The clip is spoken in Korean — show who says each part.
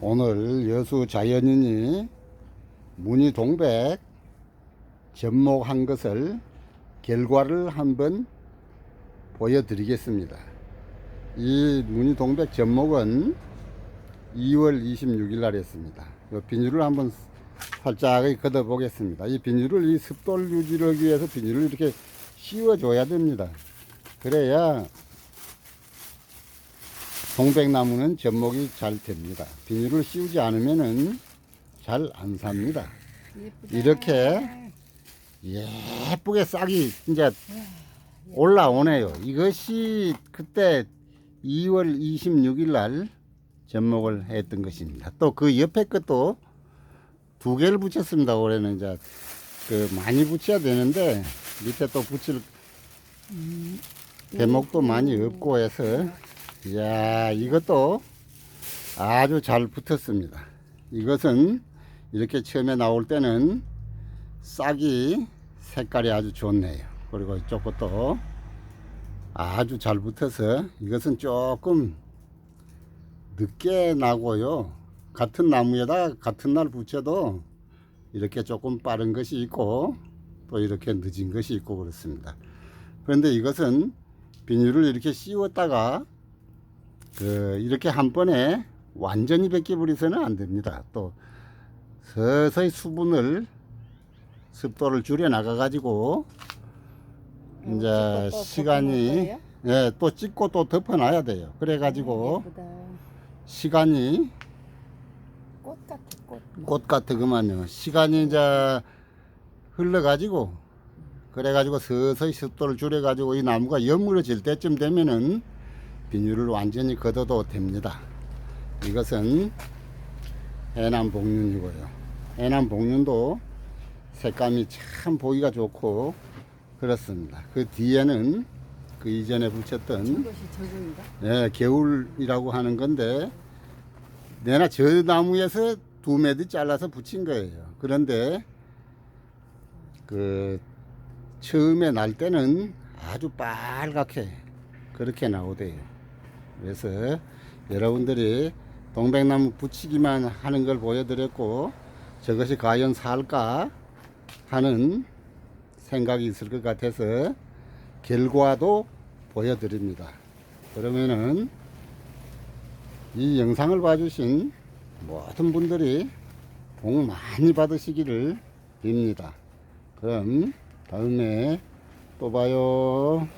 Speaker 1: 오늘 여수 자연인이 무늬 동백 접목한 것을 결과를 한번 보여드리겠습니다. 이 무늬 동백 접목은 2월 26일 날 했습니다. 요 비닐을 한번 살짝 걷어 보겠습니다. 이 비닐을 이 습도를 유지하기 위해서 비닐을 이렇게 씌워 줘야 됩니다. 그래야 동백나무는 접목이 잘 됩니다. 비닐을 씌우지 않으면은 잘 안 삽니다.
Speaker 2: 예쁘다.
Speaker 1: 이렇게 예쁘게 싹이 이제 올라오네요. 이것이 그때 2월 26일 날 접목을 했던 것입니다. 또 그 옆에 것도 두 개를 붙였습니다. 올해는 이제 그 많이 붙여야 되는데 밑에 또 붙일 대목도 많이 없고 해서 이야 이것도 아주 잘 붙었습니다. 이것은 이렇게 처음에 나올 때는 싹이 색깔이 아주 좋네요. 그리고 이쪽 것도 아주 잘 붙어서 이것은 조금 늦게 나고요. 같은 나무에다 같은 날 붙여도 이렇게 조금 빠른 것이 있고 또 이렇게 늦은 것이 있고 그렇습니다. 그런데 이것은 비닐을 이렇게 씌웠다가 그 이렇게 한 번에 완전히 벗겨버리서는 안 됩니다. 또 서서히 수분을 습도를 줄여 나가 가지고 이제
Speaker 2: 찍고 또
Speaker 1: 시간이?
Speaker 2: 예,
Speaker 1: 또 찍고 또 덮어놔야 돼요. 그래 가지고
Speaker 2: 예쁘다.
Speaker 1: 시간이
Speaker 2: 꽃 같아 꽃.
Speaker 1: 꽃 같으구만요. 시간이 이제 흘러 가지고 그래 가지고 서서히 습도를 줄여 가지고 이 나무가 여물어질 때쯤 되면은 비닐을 완전히 걷어도 됩니다. 이것은 해남 복륜이고요. 해남 복륜도 색감이 참 보기가 좋고 그렇습니다. 그 뒤에는 그 이전에 붙였던? 예, 개울이라고 하는 건데 내가 저 나무에서 두 매드 잘라서 붙인 거예요. 그런데 그 처음에 날 때는 아주 빨갛게 그렇게 나오대요. 그래서 여러분들이 동백나무 붙이기만 하는 걸 보여드렸고 저것이 과연 살까 하는 생각이 있을 것 같아서 결과도 보여드립니다. 그러면은 이 영상을 봐주신 모든 분들이 복 많이 받으시기를 빕니다. 그럼 다음에 또 봐요.